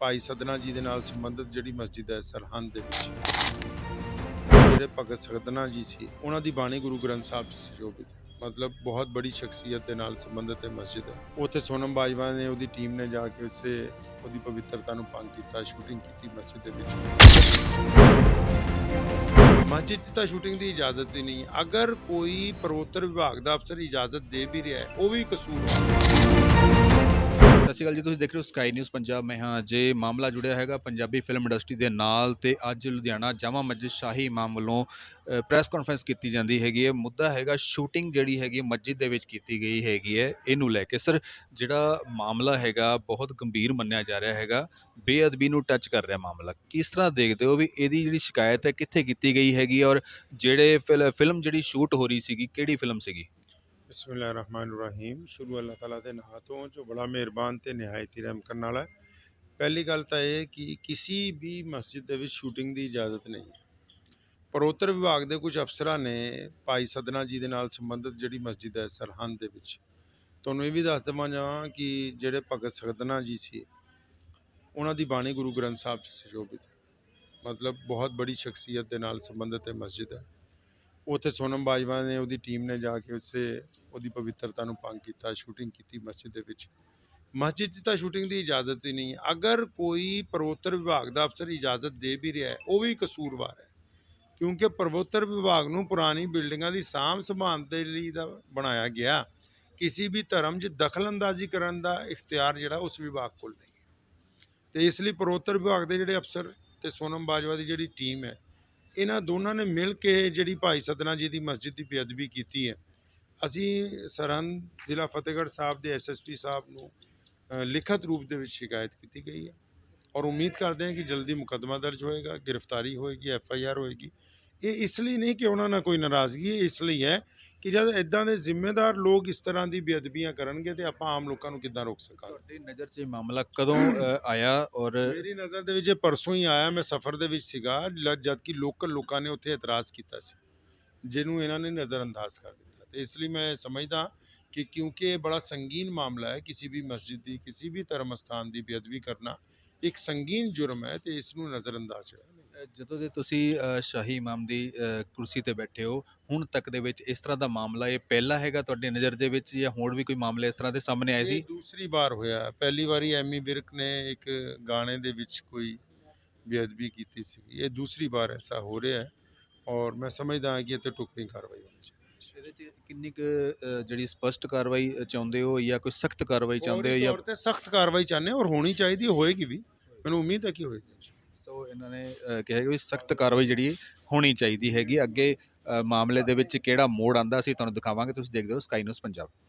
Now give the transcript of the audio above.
ਭਾਈ ਸਦਨਾ ਜੀ ਦੇ ਨਾਲ ਸੰਬੰਧਿਤ ਜਿਹੜੀ ਮਸਜਿਦ ਹੈ ਸਰਹੰਦ ਦੇ ਵਿੱਚ। ਜਿਹੜੇ ਭਗਤ ਸਦਨਾ ਜੀ ਸੀ, ਉਹਨਾਂ ਦੀ ਬਾਣੀ ਗੁਰੂ ਗ੍ਰੰਥ ਸਾਹਿਬ 'ਚ ਸੁਸ਼ੋਭਿਤ ਹੈ। ਮਤਲਬ ਬਹੁਤ ਬੜੀ ਸ਼ਖਸੀਅਤ ਦੇ ਨਾਲ ਸੰਬੰਧਿਤ ਇਹ ਮਸਜਿਦ ਹੈ। ਉੱਥੇ ਸੋਨਮ ਬਾਜਵਾ ਨੇ ਉਹਦੀ ਟੀਮ ਨੇ ਜਾ ਕੇ ਉੱਥੇ ਉਹਦੀ ਪਵਿੱਤਰਤਾ ਨੂੰ ਭੰਗ ਕੀਤਾ ਸ਼ੂਟਿੰਗ ਕੀਤੀ ਮਸਜਿਦ ਦੇ ਵਿੱਚ। ਮਸਜਿਦ 'ਚ ਤਾਂ ਸ਼ੂਟਿੰਗ ਦੀ ਇਜਾਜ਼ਤ ਹੀ ਨਹੀਂ। ਅਗਰ ਕੋਈ ਪ੍ਰਵੋਤਰ ਵਿਭਾਗ ਦਾ ਅਫਸਰ ਇਜਾਜ਼ਤ ਦੇ ਵੀ ਰਿਹਾ ਉਹ ਵੀ ਕਸੂਰ ਹੈ। ਸਤਿ ਸ਼੍ਰੀ ਅਕਾਲ ਜੀ, ਤੁਸੀਂ ਦੇਖ ਰਹੇ ਹੋ ਸਕਾਈ ਨਿਊਜ਼ ਪੰਜਾਬ। ਮੈਂ ਹਾਂ ਜੇ ਮਾਮਲਾ ਜੁੜਿਆ ਹੈਗਾ ਪੰਜਾਬੀ ਫਿਲਮ ਇੰਡਸਟਰੀ ਦੇ ਨਾਲ ਤੇ ਅੱਜ ਲੁਧਿਆਣਾ ਜਾਮਾ ਮਸਜਿਦ ਸ਼ਾਹੀ ਇਮਾਮ ਵੱਲੋਂ ਪ੍ਰੈਸ ਕਾਨਫਰੰਸ ਕੀਤੀ ਜਾਂਦੀ ਹੈਗੀ ਹੈ। ਮੁੱਦਾ ਹੈਗਾ ਸ਼ੂਟਿੰਗ ਜਿਹੜੀ ਹੈਗੀ ਮਸਜਿਦ ਦੇ ਵਿੱਚ ਕੀਤੀ ਗਈ ਹੈਗੀ ਹੈ, ਇਹਨੂੰ ਲੈ ਕੇ। ਸਰ ਜਿਹੜਾ ਮਾਮਲਾ ਹੈਗਾ, ਬਹੁਤ ਗੰਭੀਰ ਮੰਨਿਆ ਜਾ ਰਿਹਾ ਹੈਗਾ। ਬੇਅਦਬੀ ਨੂੰ ਟੱਚ ਕਰ ਰਿਹਾ ਮਾਮਲਾ। ਕਿਸ ਤਰ੍ਹਾਂ ਦੇਖਦੇ ਹੋ ਵੀ ਇਹਦੀ ਜਿਹੜੀ ਸ਼ਿਕਾਇਤ ਹੈ, ਕਿੱਥੇ ਕੀਤੀ ਗਈ ਹੈਗੀ ਔਰ ਜਿਹੜੇ ਫਿਲ- ਫਿਲਮ ਜਿਹੜੀ ਸ਼ੂਟ ਹੋ ਰਹੀ ਸੀਗੀ, ਕਿਹੜੀ ਫਿਲਮ ਸੀਗੀ? ਬਿਸਮਿਲ੍ਲਾਹਿਰਰਹਿਮਾਨਿਰਰਹੀਮ ਸ਼ੁਰੂ ਅੱਲਾਹ ਤਾਲਾ ਦੇ ਨਾਂ ਤੋਂ ਜੋ ਬੜਾ ਮਿਹਰਬਾਨ ਤੇ ਨਿਹਾਇਤ ਹੀ ਰਹਿਮ ਕਰਨ ਵਾਲਾ ਹੈ ਪਹਿਲੀ ਗੱਲ ਤਾਂ ਇਹ ਕਿ ਕਿਸੇ ਵੀ ਮਸਜਿਦ ਦੇ ਵਿੱਚ ਸ਼ੂਟਿੰਗ ਦੀ ਇਜਾਜ਼ਤ ਨਹੀਂ ਹੈ ਪ੍ਰੋਤਰ ਵਿਭਾਗ ਦੇ ਕੁਝ ਅਫਸਰਾਂ ਨੇ ਭਾਈ ਸਦਨਾ ਜੀ ਦੇ ਨਾਲ ਸੰਬੰਧਿਤ ਜਿਹੜੀ ਮਸਜਿਦ ਹੈ ਸਰਹੰਦ ਦੇ ਵਿੱਚ ਤੁਹਾਨੂੰ ਇਹ ਵੀ ਦੱਸ ਦੇਵਾਂ ਜਾਂ ਕਿ ਜਿਹੜੇ ਭਗਤ ਸਦਨਾ ਜੀ ਸੀ ਉਹਨਾਂ ਦੀ ਬਾਣੀ ਗੁਰੂ ਗ੍ਰੰਥ ਸਾਹਿਬ 'ਚ ਸੁਸ਼ੋਭਿਤ ਹੈ ਮਤਲਬ ਬਹੁਤ ਬੜੀ ਸ਼ਖਸੀਅਤ ਦੇ ਨਾਲ ਸੰਬੰਧਿਤ ਇਹ ਮਸਜਿਦ ਹੈ ਉੱਥੇ ਸੋਨਮ ਬਾਜਵਾ ਨੇ ਉਹਦੀ ਟੀਮ ਨੇ ਜਾ ਕੇ ਉੱਥੇ ਉਹਦੀ ਪਵਿੱਤਰਤਾ ਨੂੰ ਭੰਗ ਕੀਤਾ ਸ਼ੂਟਿੰਗ ਕੀਤੀ ਮਸਜਿਦ ਦੇ ਵਿੱਚ। ਮਸਜਿਦ 'ਚ ਤਾਂ ਸ਼ੂਟਿੰਗ ਦੀ ਇਜਾਜ਼ਤ ਹੀ ਨਹੀਂ ਹੈ। ਅਗਰ ਕੋਈ ਪਰਵੋਤਰ ਵਿਭਾਗ ਦਾ ਅਫਸਰ ਇਜਾਜ਼ਤ ਦੇ ਵੀ ਰਿਹਾ ਉਹ ਵੀ ਕਸੂਰਵਾਰ ਹੈ। ਕਿਉਂਕਿ ਪਰਵੋਤਰ ਵਿਭਾਗ ਨੂੰ ਪੁਰਾਣੀ ਬਿਲਡਿੰਗਾਂ ਦੀ ਸਾਂਭ ਸੰਭਾਲ ਦੇ ਲਈ ਦਾ ਬਣਾਇਆ ਗਿਆ। ਕਿਸੇ ਵੀ ਧਰਮ 'ਚ ਦਖਲਅੰਦਾਜ਼ੀ ਕਰਨ ਦਾ ਇਖਤਿਆਰ ਜਿਹੜਾ ਉਸ ਵਿਭਾਗ ਕੋਲ ਨਹੀਂ ਹੈ। ਤੇ ਇਸ ਲਈ ਪ੍ਰਵੋਤਰ ਵਿਭਾਗ ਦੇ ਜਿਹੜੇ ਅਫਸਰ ਤੇ ਸੋਨਮ ਬਾਜਵਾ ਦੀ ਜਿਹੜੀ ਟੀਮ ਹੈ, ਇਹਨਾਂ ਦੋਨਾਂ ਨੇ ਮਿਲ ਕੇ ਜਿਹੜੀ ਭਾਈ ਸਦਨਾ ਜੀ ਦੀ ਮਸਜਿਦ ਦੀ ਬੇਅਦਬੀ ਕੀਤੀ ਹੈ। ਅਸੀਂ ਸਰਹੰਦ ਜ਼ਿਲ੍ਹਾ ਫਤਿਹਗੜ੍ਹ ਸਾਹਿਬ ਦੇ ਐਸਐਸਪੀ ਸਾਹਿਬ ਨੂੰ ਲਿਖਤ ਰੂਪ ਦੇ ਵਿੱਚ ਸ਼ਿਕਾਇਤ ਕੀਤੀ ਗਈ ਹੈ ਔਰ ਉਮੀਦ ਕਰਦੇ ਹਾਂ ਕਿ ਜਲਦੀ ਮੁਕੱਦਮਾ ਦਰਜ ਹੋਏਗਾ ਗ੍ਰਿਫਤਾਰੀ ਹੋਏਗੀ ਐਫ ਆਈ ਆਰ ਹੋਏਗੀ। ਇਹ ਇਸ ਲਈ ਨਹੀਂ ਕਿ ਉਹਨਾਂ ਨਾਲ ਕੋਈ ਨਾਰਾਜ਼ਗੀ ਹੈ ਇਸ ਲਈ ਹੈ ਕਿ ਜਦ ਇਦਾਂ ਦੇ ਜ਼ਿੰਮੇਦਾਰ ਲੋਕ ਇਸ ਤਰ੍ਹਾਂ ਦੀ ਬੇਅਦਬੀਆਂ ਕਰਨਗੇ ਤੇ ਆਪਾਂ ਆਮ ਲੋਕਾਂ ਨੂੰ ਕਿੱਦਾਂ ਰੋਕ ਸਕਾਂਗੇ? ਤੁਹਾਡੀ ਨਜ਼ਰ 'ਚ ਇਹ ਮਾਮਲਾ ਕਦੋਂ ਆਇਆ ਔਰ ਮੇਰੀ ਨਜ਼ਰ ਦੇ ਵਿੱਚ ਇਹ ਪਰਸੋਂ ਹੀ ਆਇਆ ਮੈਂ ਸਫ਼ਰ ਦੇ ਵਿੱਚ ਸੀਗਾ ਜਦ ਕਿ ਲੋਕਲ ਲੋਕਾਂ ਨੇ ਉੱਥੇ ਇਤਰਾਜ਼ ਕੀਤਾ ਸੀ ਜਿਹਨੂੰ ਇਹਨਾਂ ਨੇ ਨਜ਼ਰਅੰਦਾਜ਼ ਕਰ ਦਿੱਤਾ। ਇਸ ਲਈ ਮੈਂ ਸਮਝਦਾ ਕਿ ਕਿਉਂਕਿ ਇਹ ਬੜਾ ਸੰਗੀਨ ਮਾਮਲਾ ਹੈ ਕਿਸੇ ਵੀ ਮਸਜਿਦ ਦੀ ਕਿਸੇ ਵੀ ਧਰਮ ਸਥਾਨ ਦੀ ਬੇਅਦਬੀ ਕਰਨਾ ਇੱਕ ਸੰਗੀਨ ਜੁਰਮ ਹੈ ਤੇ ਇਸ ਨੂੰ ਨਜ਼ਰਅੰਦਾਜ਼ ਅ, ਜਦੋਂ ਦੇ ਤੁਸੀਂ ਸ਼ਾਹੀ ਇਮਾਮ ਦੀ ਕੁਰਸੀ ਤੇ ਬੈਠੇ ਹੋ ਹੁਣ ਤੱਕ ਦੇ ਵਿੱਚ ਇਸ ਤਰ੍ਹਾਂ ਦਾ ਮਾਮਲਾ ਇਹ ਪਹਿਲਾ ਹੈਗਾ ਤੁਹਾਡੀ ਨਜ਼ਰ ਦੇ ਵਿੱਚ ਜਾਂ ਹੋਰ ਵੀ ਕੋਈ ਮਾਮਲੇ ਇਸ ਤਰ੍ਹਾਂ ਦੇ ਸਾਹਮਣੇ ਆਏ ਸੀ? ਦੂਸਰੀ ਵਾਰ ਹੋਇਆ ਪਹਿਲੀ ਵਾਰੀ ਐਮੀ ਵਿਰਕ ਨੇ ਇੱਕ ਗਾਣੇ ਦੇ ਵਿੱਚ ਕੋਈ ਬੇਅਦਬੀ ਕੀਤੀ ਸੀ ਇਹ ਦੂਸਰੀ ਵਾਰ ਐਸਾ ਹੋ ਰਿਹਾ ਹੈ ਔਰ ਮੈਂ ਸਮਝਦਾ ਹਾਂ ਕਿ ਇਹ ਤੇ ਟੁਕਵੀਂ ਕਾਰਵਾਈ ਹੈ ਇਹਦੇ 'ਚ ਕਿੰਨੀ ਕੁ ਅ, ਜਿਹੜੀ ਸਪਸ਼ਟ ਕਾਰਵਾਈ ਚਾਹੁੰਦੇ ਹੋ ਜਾਂ ਕੋਈ ਸਖਤ ਕਾਰਵਾਈ ਚਾਹੁੰਦੇ ਹੋ ਜਾਂ ਤੌਰ ਤੇ ਸਖਤ ਕਾਰਵਾਈ ਚਾਹੁੰਦੇ ਹਾਂ ਔਰ ਹੋਣੀ ਚਾਹੀਦੀ ਹੈ, ਹੋਏਗੀ ਵੀ। ਮੈਨੂੰ ਉਮੀਦ ਹੈ ਕਿ ਹੋਏਗੀ। ਸੋ ਇਹਨਾਂ ਨੇ ਅ, ਕਿਹਾ ਕਿ ਸਖਤ ਕਾਰਵਾਈ ਜਿਹੜੀ ਹੋਣੀ ਚਾਹੀਦੀ ਹੈਗੀ। ਅੱਗੇ ਅ, ਮਾਮਲੇ ਦੇ ਵਿੱਚ ਕਿਹੜਾ ਮੋੜ ਆਂਦਾ ਅਸੀਂ ਤੁਹਾਨੂੰ ਦਿਖਾਵਾਂਗੇ। ਤੁਸੀਂ ਦੇਖਦੇ ਹੋ ਸਕਾਈ ਨਿਊਜ਼ ਪੰਜਾਬ